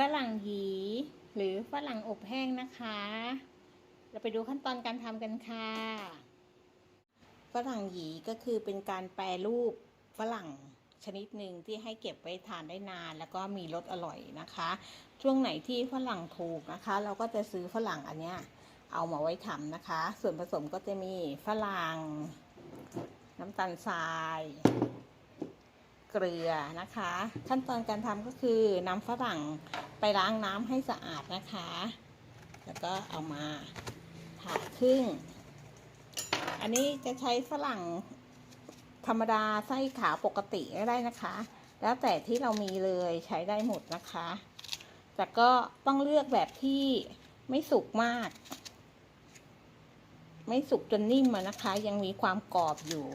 ฝรั่งหยีหรือฝรั่งอบแห้งนะคะ เราไปดูขั้นตอนการทำกันค่ะ ฝรั่งหยีก็คือเป็นการแปรรูปฝรั่งชนิดหนึ่งที่ให้เก็บไว้ทานได้นาน แล้วก็มีรสอร่อยนะคะ ช่วงไหนที่ฝรั่งถูกนะคะ เราก็จะซื้อฝรั่งอันเนี้ยเอามาไว้ทำนะคะ ส่วนผสมก็จะมีฝรั่ง น้ำตาลทราย เกลือนะคะ ขั้นตอนการทำก็คือนำฝรั่งไปล้างน้ำให้สะอาดนะคะ แล้วก็เอามาผ่าครึ่ง อันนี้จะใช้ฝรั่งธรรมดาไส้ขาวปกติก็ได้นะคะ แล้วแต่ที่เรามีเลยใช้ได้หมดนะคะ แต่ก็ต้องเลือกแบบที่ไม่สุกมาก ไม่สุกจนนิ่มนะคะ ยังมีความกรอบอยู่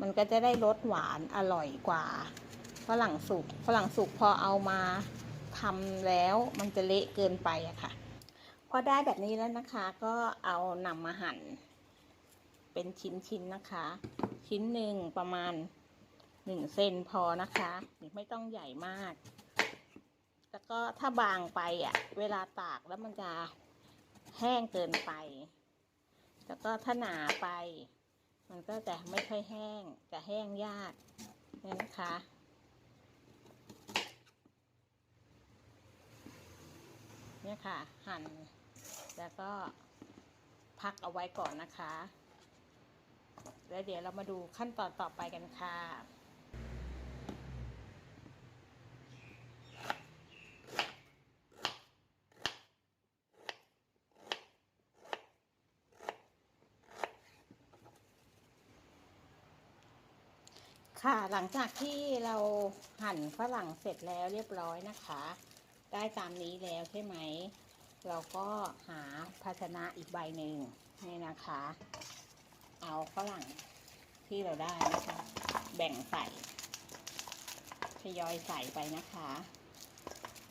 มันก็จะได้รสหวานอร่อยกว่าฝรั่งสุกฝรั่งสุกพอเอามาทำแล้วมันจะเละเกินไปอะค่ะ พอได้แบบนี้แล้วนะคะก็เอานำมาหั่น เป็นชิ้นๆนะคะ ชิ้นหนึ่งประมาณหนึ่งเซนพอนะคะไม่ต้องใหญ่มาก แล้วก็ถ้าบางไปอะ เวลาตากแล้วมันจะแห้งเกินไป แล้วก็ถ้าหนาไป มันก็จะไม่ค่อยแห้ง จะแห้งยากเนี่ยนะคะเนี่ยค่ะ หั่นแล้วก็พักเอาไว้ก่อนนะคะ แล้วเดี๋ยวเรามาดูขั้นตอนต่อไปกันค่ะ ค่ะหลังจากที่เราหั่นฝรั่งเสร็จแล้วเรียบร้อยนะคะ ได้ตามนี้แล้วใช่ไหม เราก็หาภาชนะอีกใบหนึ่งนี่นะคะ เอาฝรั่งที่เราได้นะคะ แบ่งใส่ทยอยใส่ไปนะคะ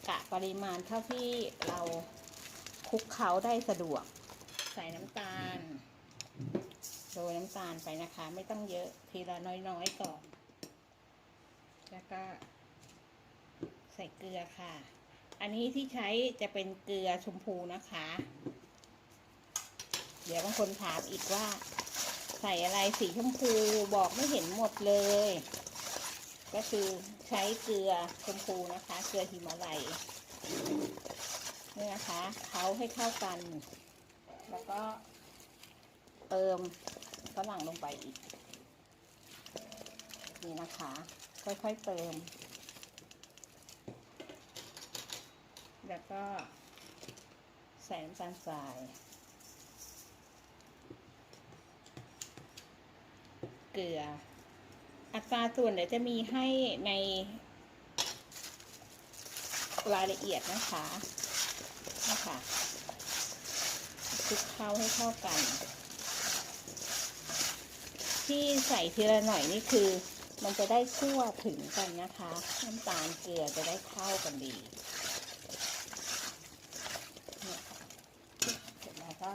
กะปริมาณเท่าที่เราคลุกเคล้าได้สะดวก ใส่น้ำตาลโรยน้ำตาลไปนะคะ ไม่ต้องเยอะทีละน้อยๆก่อน แล้วก็ ใส่เกลือค่ะ อันนี้ที่ใช้จะเป็นเกลือชมพูนะคะ เดี๋ยวบางคนถามอีกว่า ใส่อะไรสีชมพูบอกไม่เห็นหมดเลย ก็คือใช้เกลือชมพูนะคะ เกลือหิมาลัยนี่นะคะเขาให้เข้ากัน แล้วก็เติมฝรั่งลงไปอีก นี่นะคะ ค่อยๆเติม แล้วก็ใส่น้ำตาลทรายเกลือ อัตราส่วนเดี๋ยวจะมีให้ในรายละเอียดนะคะนะคะคลุกเคล้าให้เข้ากัน ที่ใส่ทีละหน่อยนี่คือ มันจะได้คั่วถึงกันนะคะ น้ำตาลเกลือจะได้เข้ากันดีเนี่ยค่ะเสร็จแล้วก็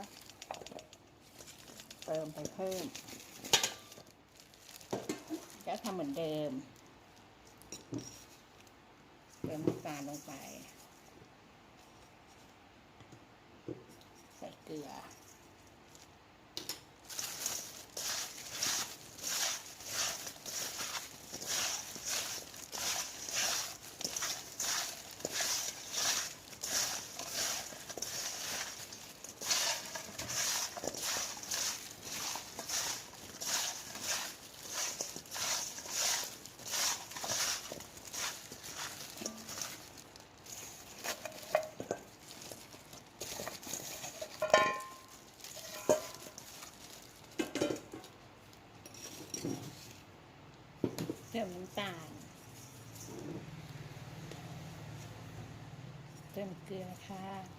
เติมไปเพิ่มก็ทำเหมือนเดิม เติมน้ำตาลลงไป ใส่เกลือ เติมน้ำตาล เติมเกลือค่ะ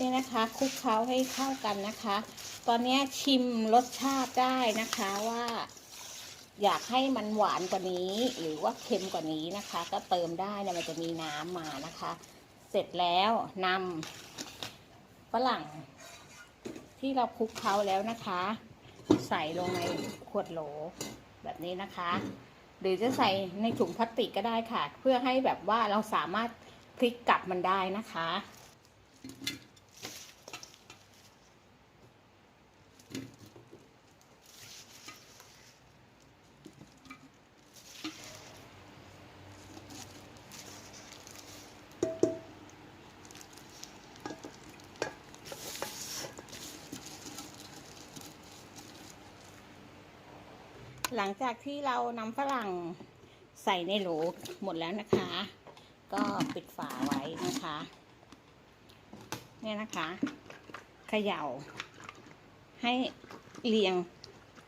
นี่นะคะคลุกเคล้าให้เข้ากันนะคะ ตอนนี้ชิมรสชาติได้นะคะว่า อยากให้มันหวานกว่านี้ หรือว่าเค็มกว่านี้นะคะ ก็เติมได้นะมันจะมีน้ำมานะคะ เสร็จแล้วนำฝรั่ง ที่เราคลุกเคล้าแล้วนะคะ ใส่ลงในขวดโหลแบบนี้นะคะ หรือจะใส่ในถุงพลาสติกก็ได้ค่ะ เพื่อให้แบบว่าเราสามารถพลิกกลับมันได้นะคะ หลังจากที่เรานำฝรั่งใส่ในโหลหมดแล้วนะคะ ก็ปิดฝาไว้นะคะ เนี่ยนะคะเขย่า ให้เรียง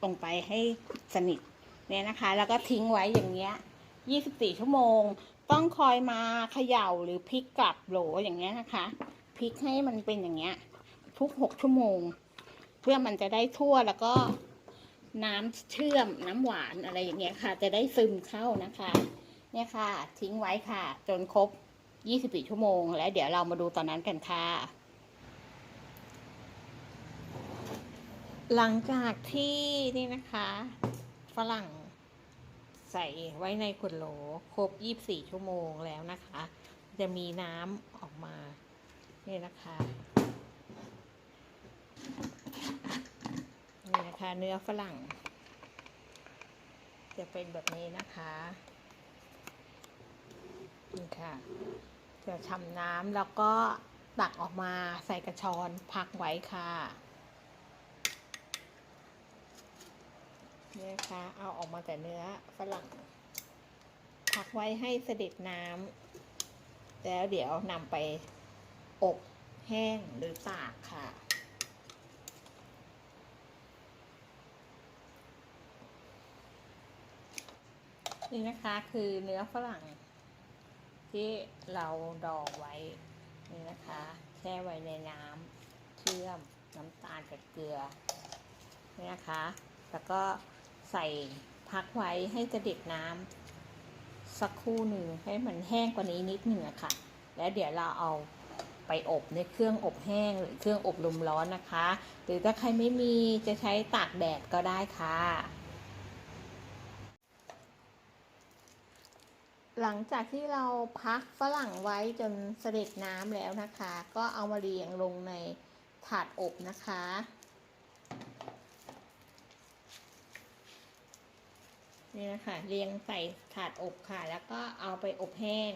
ลงไปให้สนิทเนี่ยนะคะ แล้วก็ทิ้งไว้อย่างเงี้ย 24 ชั่วโมง ต้องคอยมาเขย่าหรือพลิกกลับโหลอย่างเงี้ยนะคะพลิกให้มันเป็นอย่างเงี้ย ทุก 6 ชั่วโมง เพื่อมันจะได้ทั่วแล้วก็ น้ำเชื่อมน้ำหวานอะไรอย่างเงี้ยค่ะ จะได้ซึมเข้านะคะ เนี่ยค่ะ ทิ้งไว้ค่ะ จนครบ 24 ชั่วโมง แล้วเดี๋ยวเรามาดูตอนนั้นกันค่ะ หลังจากที่นี่นะคะ ฝรั่งใส่ไว้ในขวดโหลครบ 24 ชั่วโมงแล้วนะคะ จะมีน้ำออกมา นี่นะคะนี่นะคะ เนื้อฝรั่ง จะเป็นแบบนี้นะคะนี่ค่ะจะชำน้ำแล้วก็ตักออกมาใส่กระชอนพักไว้ค่ะนี่นะคะเอาออกมาแต่เนื้อฝรั่งพักไว้ให้เสด็จน้ำแล้วเดี๋ยวนำไปอบแห้งหรือตากค่ะ นี่นะคะคือเนื้อฝรั่ง ที่เราดองไว้ นี่นะคะ แช่ไว้ในน้ำเชื่อมน้ำตาลกับเกลือ นี่นะคะ แล้วก็ใส่พักไว้ให้กระเด็ดน้ำสักครู่หนึ่งให้มันแห้งกว่านี้นิดหนึ่งะค่ะ แล้วเดี๋ยวเราเอาไปอบในเครื่องอบแห้งหรือเครื่องอบลมร้อนนะคะ หรือถ้าใครไม่มีจะใช้ตากแดดก็ได้ค่ะ หลังจากที่เราพักฝรั่งไว้จนเสด็จน้ำแล้วนะคะ ก็เอามาเรียงลงในถาดอบนะคะ นี่นะคะเรียงใส่ถาดอบค่ะ แล้วก็เอาไปอบแห้ง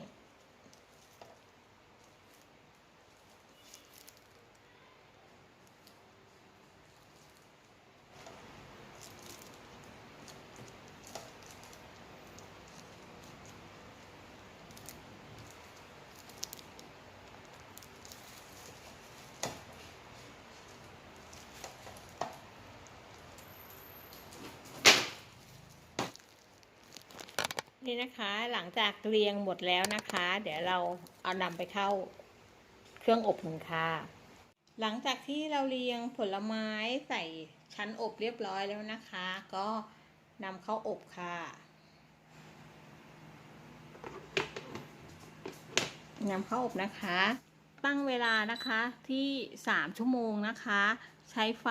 นี่นะคะหลังจากเรียงหมดแล้วนะคะ เดี๋ยวเราเอานำไปเข้าเครื่องอบหนึ่งค่ะหลังจากที่เราเรียงผลไม้ใส่ชั้นอบเรียบร้อยแล้วนะคะ ก็นำเข้าอบค่ะนำเข้าอบนะคะ ตั้งเวลานะคะที่สามชั่วโมงนะคะ ใช้ไฟ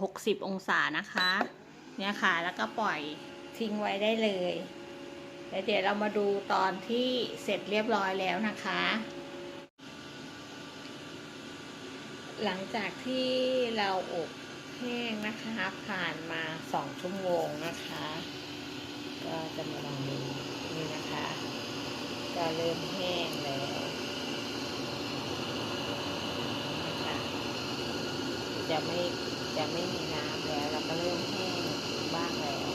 หกสิบองศานะคะ เนี่ยค่ะแล้วก็ปล่อย ทิ้งไว้ได้เลยแล้วเดี๋ยวเรามาดูตอนที่เสร็จเรียบร้อยแล้วนะคะ หลังจากที่เราอบแห้งนะคะ ผ่านมาสองชั่วโมงนะคะ ก็จะมาลองดูนี่นะคะ ก็เริ่มแห้งแล้วนะคะจะไม่จะไม่มีน้ำแล้วเราก็เริ่มแห้งบ้างแล้ว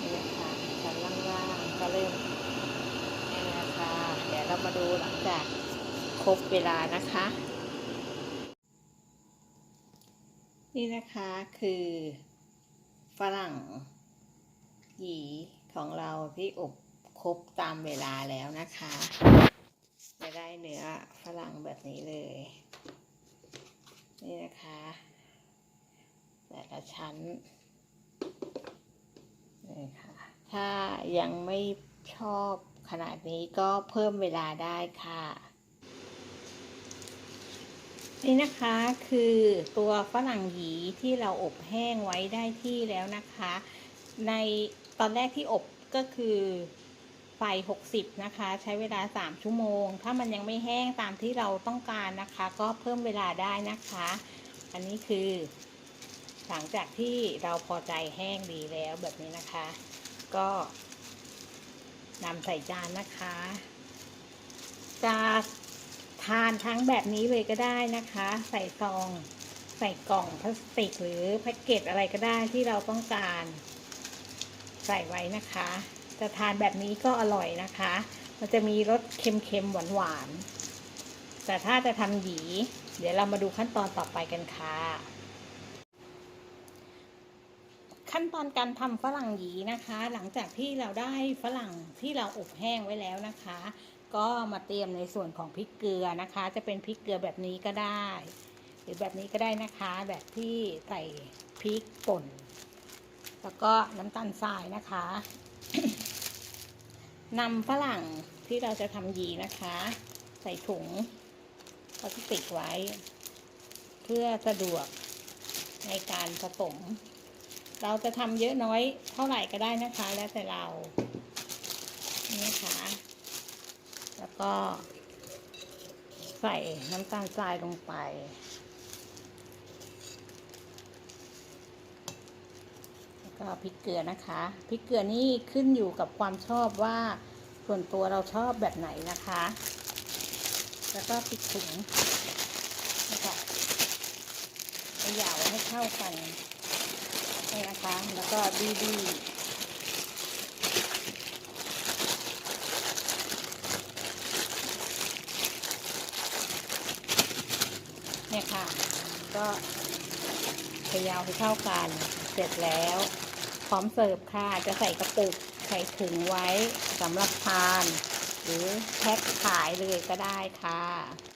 นี่นะคะชั้นล่างๆก็เริ่มนี่นะคะ เดูหลังจากครบเวลานะคะ นี่นะคะคือฝรั่งหยีของเราที่อบครบตามเวลาแล้วนะคะ จะได้เนื้อฝรั่งแบบนี้เลย นี่นะคะ แต่ละชั้นนี่ค่ะ ถ้ายังไม่ชอบ ขนาดนี้ก็เพิ่มเวลาได้ค่ะ นี่นะคะคือตัวฝรั่งหยีที่เราอบแห้งไว้ได้ที่แล้วนะคะ ในตอนแรกที่อบก็คือไฟ 60 นะคะ ใช้เวลา 3 ชั่วโมง ถ้ามันยังไม่แห้งตามที่เราต้องการนะคะ ก็เพิ่มเวลาได้นะคะ อันนี้คือ หลังจากที่เราพอใจแห้งดีแล้วแบบนี้นะคะ ก็ นำใส่จานนะคะ จะทานทั้งแบบนี้เลยก็ได้นะคะ ใส่ซอง ใส่กล่องพลาสติกหรือแพ็กเกจอะไรก็ได้ที่เราต้องการ ใส่ไว้นะคะ จะทานแบบนี้ก็อร่อยนะคะ มันจะมีรสเค็มๆหวานๆแต่ถ้าจะทำหยี เดี๋ยวเรามาดูขั้นตอนต่อไปกันค่ะ ขั้นตอนการทำฝรั่งหยีนะคะ หลังจากที่เราได้ฝรั่งที่เราอบแห้งไว้แล้วนะคะ ก็มาเตรียมในส่วนของพริกเกลือนะคะ จะเป็นพริกเกลือแบบนี้ก็ได้ หรือแบบนี้ก็ได้นะคะ แบบที่ใส่พริกป่น แล้วก็น้ำตาลทรายนะคะนำฝรั่งที่เราจะทำหยีนะคะ ใส่ถุงพลาสติกไว้ เพื่อสะดวกในการผสม เราจะทำเยอะน้อยเท่าไหร่ก็ได้นะคะ แล้วแต่เรานี่นะคะแล้วก็ ใส่น้ำตาลทรายลงไป แล้วก็พริกเกลือนะคะพริกเกลือนี่ขึ้นอยู่กับความชอบว่าส่วนตัวเราชอบแบบไหนนะคะ แล้วก็ปิดถุงนะคะเขย่าให้เข้ากัน นะคะ แล้วก็ดีดีเนี่ยค่ะ ก็เขย่าให้เข้ากัน เสร็จแล้ว พร้อมเสิร์ฟค่ะ จะใส่กระปุกใส่ถุงไว้สำหรับทาน หรือแพ็คขายเลยก็ได้ค่ะ